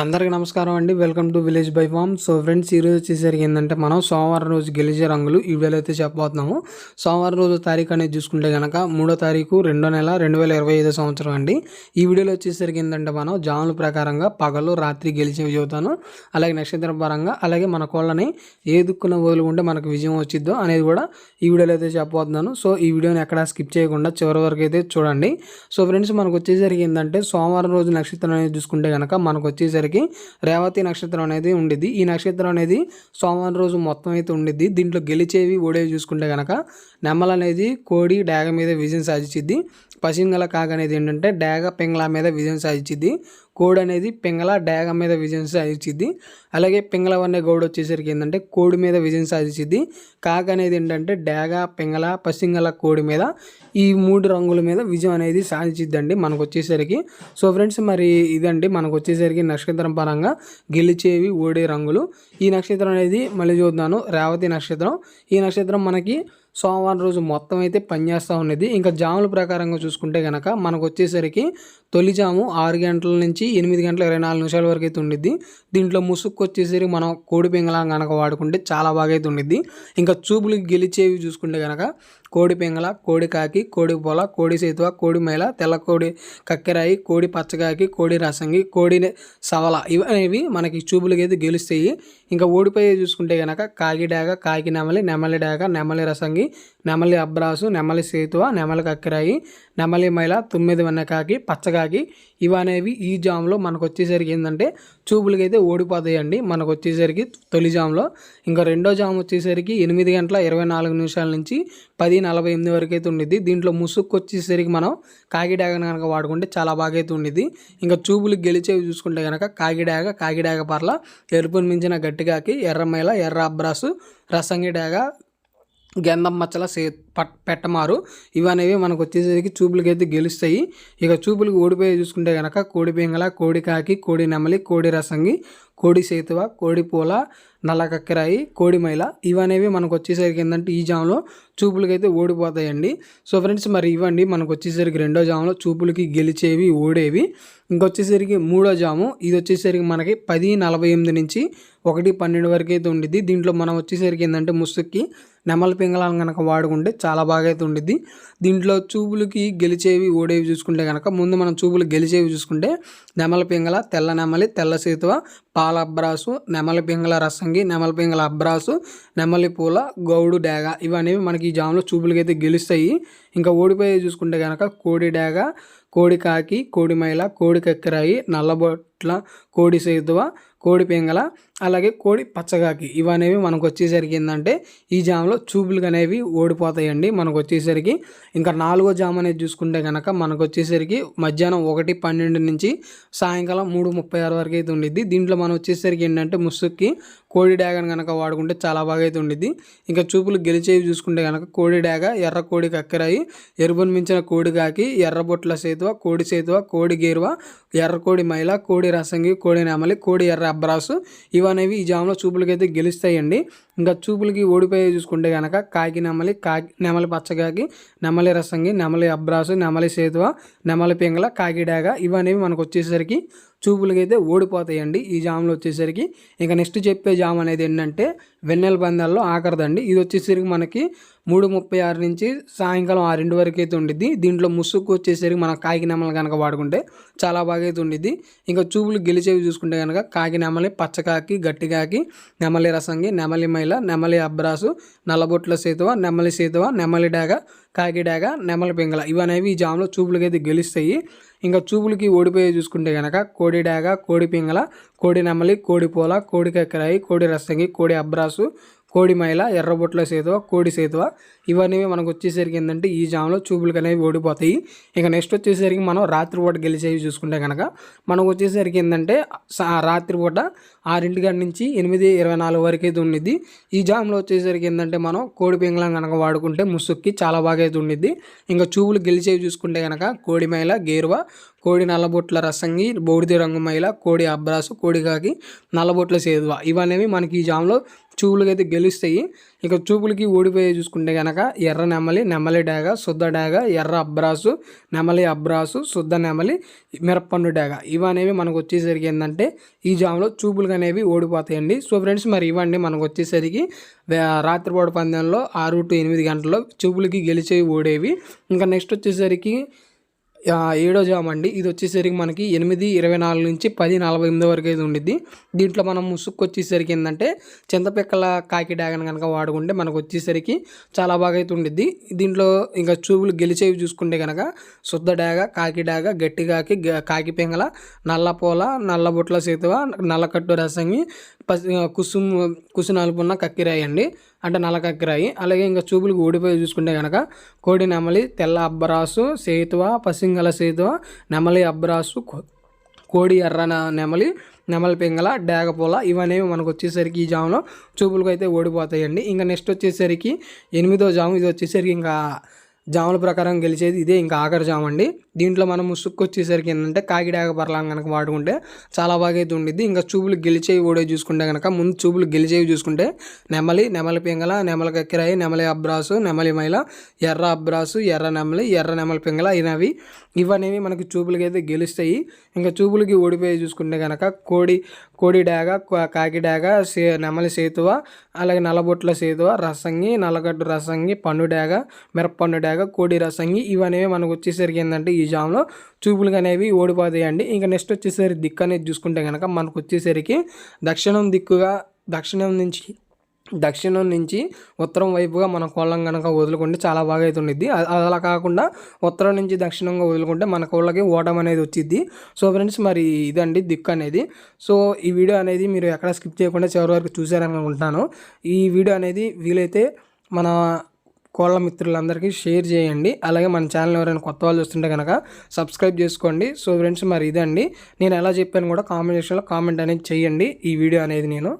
అందరికీ నమస్కారం అండి. Welcome to village by farm so friends ఈరోజు వచ్చేసరికి ఏంటంటే మనం సోమవారం రోజు గెలిచే రంగులు ఈ వీడియోలో అయితే చెప్పబోతున్నాము. సోమవారం రోజు తారీఖు అనేది చూసుకుంటే కనుక మూడో తారీఖు రెండో నెల రెండు వేల ఇరవై ఐదో సంవత్సరం అండి. ఈ వీడియోలో వచ్చేసరికి ఏంటంటే మనం జాముల ప్రకారంగా పగలు రాత్రి గెలిచేవి చెబుతాను అలాగే నక్షత్రం పరంగా అలాగే మన కోళ్ళని ఏ దుక్కున వదులుకుంటే మనకు విజయం వచ్చిద్దో అనేది కూడా ఈ వీడియోలో అయితే చెప్పబోతున్నాను. సో ఈ వీడియోని ఎక్కడ స్కిప్ చేయకుండా చివరి వరకు అయితే చూడండి. సో ఫ్రెండ్స్ మనకు వచ్చేసరికి ఏంటంటే సోమవారం రోజు నక్షత్రం అనేది చూసుకుంటే కనుక మనకు వచ్చేసరికి రేవతి నక్షత్రం అనేది ఉండిద్ది. ఈ నక్షత్రం అనేది సోమవారం రోజు మొత్తం అయితే ఉండిద్ది. దీంట్లో గెలిచేవి ఓడేవి చూసుకుంటే కనుక నెమ్మలు అనేది కోడి డాగ మీద విజయం సాధించిద్ది. పసింగల కాగ్ అనేది ఏంటంటే డాగ పెంగళ మీద విజయం సాధించింది. కోడి అనేది పెంగళ డాగ మీద విజయం సాధించింది. అలాగే పెంగళ అనే గౌడ్ వచ్చేసరికి ఏంటంటే కోడి మీద విజయం సాధించింది. కాగ్ అనేది ఏంటంటే డాగ పెంగళ పసింగల కోడి మీద ఈ మూడు రంగుల మీద విజయం అనేది సాధించిద్దండి మనకు వచ్చేసరికి. సో ఫ్రెండ్స్ మరి ఇదండి మనకు వచ్చేసరికి నక్షత్రం పరంగా గెలిచేవి ఓడే రంగులు. ఈ నక్షత్రం అనేది మళ్ళీ చూద్దాను. రేవతి నక్షత్రం. ఈ నక్షత్రం మనకి సోమవారం రోజు మొత్తం అయితే పనిచేస్తూ ఉండేది ఇంకా జాముల ప్రకారంగా చూసుకుంటే కనుక మనకు వచ్చేసరికి తొలి జాము ఆరు గంటల నుంచి ఎనిమిది గంటల ఇరవై నాలుగు నిమిషాల వరకు అయితే ఉండిద్ది దీంట్లో ముసుక్కు వచ్చేసరికి మనం కోడి పింగళం కనుక వాడుకుంటే చాలా బాగా అయితే ఉండిద్ది ఇంకా చూపులు గెలిచేవి చూసుకుంటే కనుక కోడి పింగళ కోడి కాకి కోడి పొల కోడి సేతువ కోడి మేళ తెల్ల కోడి కక్కెరాయి కోడి పచ్చకాకి కోడి రసంగి కోడి సవల ఇవనేవి మనకి చూపులకి అయితే గెలుస్తాయి. ఇంకా ఓడిపోయే చూసుకుంటే కనుక కాకి డాగ కాకి నెమలి నెమలి డాగ నెమలి రసంగి నెమలి అబ్రాసు నెమలి సేతువ నెమలి కక్కెరాయి నెమలి మైల తొమ్మిది వెన్నకాకి పచ్చకాకి ఇవనేవి ఈ జామ్లో మనకు వచ్చేసరికి ఏంటంటే చూపులకి అయితే ఓడిపోతాయండి. మనకు వచ్చేసరికి తొలి జామ్లో. ఇంకా రెండో జామ్ వచ్చేసరికి ఎనిమిది గంటల ఇరవై నాలుగు నిమిషాల నుంచి పది నలభై ఎనిమిది వరకు అయితే ఉండిద్ది. దీంట్లో ముసుక్కు వచ్చేసరికి మనం కాకిడాగ కనుక వాడుకుంటే చాలా బాగా అయితే ఉండిద్ది. ఇంకా చూపులు గెలిచేవి చూసుకుంటే కనుక కాకిడాగ కాకిడాగ పర్ల ఎరుపుని మించిన గట్టిగాకి ఎర్రమైల ఎర్ర అబ్రాసు రసంగి డాగ గంధం మచ్చల సే పట్ పెట్టమారు ఇవనేవి మనకు వచ్చేసరికి చూపులకి అయితే గెలుస్తాయి. ఇక చూపులకు ఓడిపోయి చూసుకుంటే కనుక కోడి పింగళ కోడి కాకి కోడి నెమలి కోడి రసంగి కోడి సేతువ కోడి పూల నల్ల కక్కెరాయి కోడి మైల ఇవనేవి మనకు వచ్చేసరికి ఏంటంటే ఈ జామ్లో చూపులకి అయితే ఓడిపోతాయండి. సో ఫ్రెండ్స్ మరి ఇవ్వండి మనకు వచ్చేసరికి రెండో జాములో చూపులకి గెలిచేవి ఓడేవి. ఇంకొచ్చేసరికి మూడో జాము ఇది వచ్చేసరికి మనకి పది నలభై ఎనిమిది నుంచి ఒకటి పన్నెండు వరకు అయితే ఉండిద్ది. దీంట్లో మనం వచ్చేసరికి ఏంటంటే ముసుక్కి నెమల పింగళాలను కనుక వాడుకుంటే చాలా బాగా అయితే ఉండిద్ది. దీంట్లో చూపులకి గెలిచేవి ఓడేవి చూసుకుంటే కనుక ముందు మనం చూపులు గెలిచేవి చూసుకుంటే నెమల పింగళ తెల్ల నెమలి తెల్ల సేతువ పాల అబ్రాసు నెమలి పింగళ రసంగి నెమలి పింగళ అబ్రాసు నెమలి పూల గౌడు డాగ ఇవనేవి మనకి ఈ జాములో చూపులకి అయితే గెలుస్తాయి. ఇంకా ఓడిపోయి చూసుకుంటే కనుక కోడి డాగ కోడి కాకి కోడి మైల కోడి కక్కరాయి నల్లబొట్ల కోడి సేతువ కోడి పింగళ అలాగే కోడి పచ్చగాకి ఇవనేవి మనకు వచ్చేసరికి ఏంటంటే ఈ జామలో చూపులు అనేవి ఓడిపోతాయండి మనకు వచ్చేసరికి ఇంకా నాలుగో జామ అనేది చూసుకుంటే కనుక మనకు వచ్చేసరికి మధ్యాహ్నం ఒకటి పన్నెండు నుంచి సాయంకాలం మూడు ముప్పై ఆరు వరకు అయితే ఉండిద్ది. దీంట్లో మనం వచ్చేసరికి ఏంటంటే ముసుక్కి కోడి డాగను కనుక వాడుకుంటే చాలా బాగా అయితే ఉండిద్ది. ఇంకా చూపులు గెలిచేవి చూసుకుంటే కనుక కోడి డాగ ఎర్ర కోడి కక్కరాయి ఎరుపును మించిన కోడి కాకి ఎర్రబొట్ల సేతువ కోడి సేతువ కోడి గేరువ ఎర్ర కోడి మైల కోడి రసంగి కోడి నెమలి కోడి ఎర్ర అబ్రాసు ఇవనేవి ఈ జామ్లో చూపులకైతే గెలుస్తాయండి. ఇంకా చూపులకి ఓడిపోయి చూసుకుంటే కనుక కాకి నెమలి కాకి నెమలి పచ్చగాకి నెమలి రసంగి నెమలి అబ్రాసు నెమలి సేతువ నెమలి పింగళ కాకి ఇవనేవి మనకు వచ్చేసరికి చూపులకి అయితే ఓడిపోతాయండి ఈ జామ్లో వచ్చేసరికి. ఇంకా నెక్స్ట్ చెప్పే జామ్ అనేది ఏంటంటే వెన్నెల పందాల్లో ఆఖరిదండి. ఇది వచ్చేసరికి మనకి మూడు ముప్పై ఆరు నుంచి సాయంకాలం ఆరింటి వరకు అయితే ఉండిద్ది. దీంట్లో ముసుగు వచ్చేసరికి మన కాకినామలు కనుక వాడుకుంటే చాలా బాగా అయితే ఉండిద్ది. ఇంకా చూపులు గెలిచేవి చూసుకుంటే కనుక కాకి నెమలి పచ్చకాకి గట్టికాకి నెమలి రసంగి నెమలి మైల నెమలి అబ్రాసు నల్లబొట్ల సేతువ నెమలి సేతువ నెమలి డాగ కాకిడాగ డాగ ఇవనేవి ఈ జామ్లో చూపులకైతే గెలుస్తాయి. ఇంకా చూపులకి ఓడిపోయి చూసుకుంటే కనుక కోడి డాగ కోడి పింగల కోడి నెమలి కోడి పూల కోడి కక్కరాయి కోడి రసంగి కోడి అబ్రాసు కోడి ఎర్రబొట్ల సేతువ కోడి సేతువ. ఇవన్నీ మనకు వచ్చేసరికి ఏంటంటే ఈ జామ్లో చూపులకు అనేవి ఓడిపోతాయి. ఇక నెక్స్ట్ వచ్చేసరికి మనం రాత్రిపూట గెలిచేవి చూసుకుంటే కనుక మనకు వచ్చేసరికి ఏంటంటే రాత్రిపూట ఆరింటి గంట నుంచి ఎనిమిది ఇరవై నాలుగు వరకు అయితే ఉండిద్ది ఈ జామ్లో వచ్చేసరికి ఏంటంటే మనం కోడి పింగళం కనుక వాడుకుంటే ముసుక్కి చాలా బాగా అయితే ఉండిద్ది ఇంకా చూపులు గెలిచేవి చూసుకుంటే కనుక కోడి మైల గేరువ కోడి నల్లబొట్ల రసంగి బూడిద రంగు మైల కోడి అబ్రాసు కోడికాకి నల్లబొట్ల సేదువ. ఇవనేవి మనకి ఈ జామ్లో చూపులకి అయితే గెలుస్తాయి. ఇక చూపులకి ఓడిపోయి చూసుకుంటే కనుక ఎర్ర నెమలి నెమలి డాగ శుద్ధ డాగ ఎర్ర అబ్రాసు నెమలి అబ్రాసు శుద్ధ నెమలి మిరప్పండు డాగ. ఇవనేవి మనకు వచ్చేసరికి ఏంటంటే ఈ జామ్లో చూపులు అనేవి ఓడిపోతాయండి. సో ఫ్రెండ్స్ మరి ఇవ్వండి మనకు వచ్చేసరికి. రాత్రిపూట పందెంలో ఆరు టు ఎనిమిది గంటల్లో చూపులకి గెలిచేవి ఓడేవి. ఇంకా నెక్స్ట్ వచ్చేసరికి ఏడో జామ్ అండి. ఇది వచ్చేసరికి మనకి ఎనిమిది ఇరవై నాలుగు నుంచి పది నలభై ఎనిమిది వరకు అయితే ఉండిద్ది. దీంట్లో మనం ముసుక్కు వచ్చేసరికి ఏంటంటే చింతపిక్కల కాకి డాగన్ కనుక వాడుకుంటే మనకు వచ్చేసరికి చాలా బాగా అయితే ఉండిద్ది. దీంట్లో ఇంకా చూపులు గెలిచేవి చూసుకుంటే కనుక శుద్ధ డాగ కాకి డాగ గట్టి కాకి కాకి పెంగల నల్ల పూల నల్ల బొట్ల సేతువ నల్లకట్టు రసంగి పసి కుసుమ కుసు నలుపున్న కక్కిరాయి అండి. అంటే నల్ల కక్కిరాయి. అలాగే ఇంకా చూపులకు ఓడిపోయి చూసుకుంటే కనుక కోడి నెమలి తెల్ల అబ్బరాసు సేతువ పసింగల సేదో నెమలి అబ్బరాసు కోడి ఎర్రన నెమలి నెమలి పింగల డేగపూల ఇవనేవి మనకు వచ్చేసరికి ఈ జాములో చూపులకు అయితే ఓడిపోతాయండి. ఇంకా నెక్స్ట్ వచ్చేసరికి ఎనిమిదో జాము ఇది వచ్చేసరికి ఇంకా జాముల ప్రకారం గెలిచేది ఇదే ఇంకా ఆఖరి జాము అండి. దీంట్లో మనం ముసుక్కు వచ్చేసరికి ఏంటంటే కాకిడాక పర్లాం కనుక వాడుకుంటే చాలా బాగా అయితే ఉండిద్ది. ఇంకా చూపులు గెలిచేవి ఓడే చూసుకుంటే కనుక ముందు చూపులు గెలిచేవి చూసుకుంటే నెమలి నెమలి పింగళ నెమలి కక్కిరాయి నెమలి అబ్రాసు నెమలి మైల ఎర్ర అబ్రాసు ఎర్ర నెమలి ఎర్ర నెమలి పింగళ ఇనవి. ఇవనేవి మనకి చూపులకి అయితే గెలుస్తాయి. ఇంకా చూపులకి ఓడిపోయి చూసుకుంటే కనుక కోడి కోడి డాగ కాకి డాగ సే నెమలి సేతువ అలాగే నల్లబొట్ల సేతువ రసంగి నల్లగడ్డు రసంగి పండు డాగ మిరప్పండు డాగ కోడి రసంగి ఇవనేవి మనకు వచ్చేసరికి ఏంటంటే ఈ జామ్లో చూపులు అనేవి ఓడిపోతాయండి. ఇంకా నెక్స్ట్ వచ్చేసరికి దిక్కు అనేది చూసుకుంటే కనుక మనకు వచ్చేసరికి దక్షిణం దిక్కుగా దక్షిణం నుంచి దక్షిణం నుంచి ఉత్తరం వైపుగా మన కోళ్ళం కనుక వదులుకుంటే చాలా బాగా అయితే ఉండిద్ది అలా కాకుండా ఉత్తరం నుంచి దక్షిణంగా వదులుకుంటే మన కోళ్ళకి ఓటం అనేది వచ్చిద్ది. సో ఫ్రెండ్స్ మరి ఇదండి దిక్కు అనేది. సో ఈ వీడియో అనేది మీరు ఎక్కడ స్కిప్ చేయకుండా చివరి వరకు చూసారని అనుకుంటున్నాను. ఈ వీడియో అనేది వీలైతే మన కోళ్ళ మిత్రులందరికీ షేర్ చేయండి. అలాగే మన ఛానల్ ఎవరైనా కొత్త వాళ్ళు చూస్తుంటే కనుక సబ్స్క్రైబ్ చేసుకోండి. సో ఫ్రెండ్స్ మరి ఇదండి. నేను ఎలా చెప్పాను కూడా కామెంట్ సెక్షన్లో కామెంట్ అనేది చేయండి. ఈ వీడియో అనేది నేను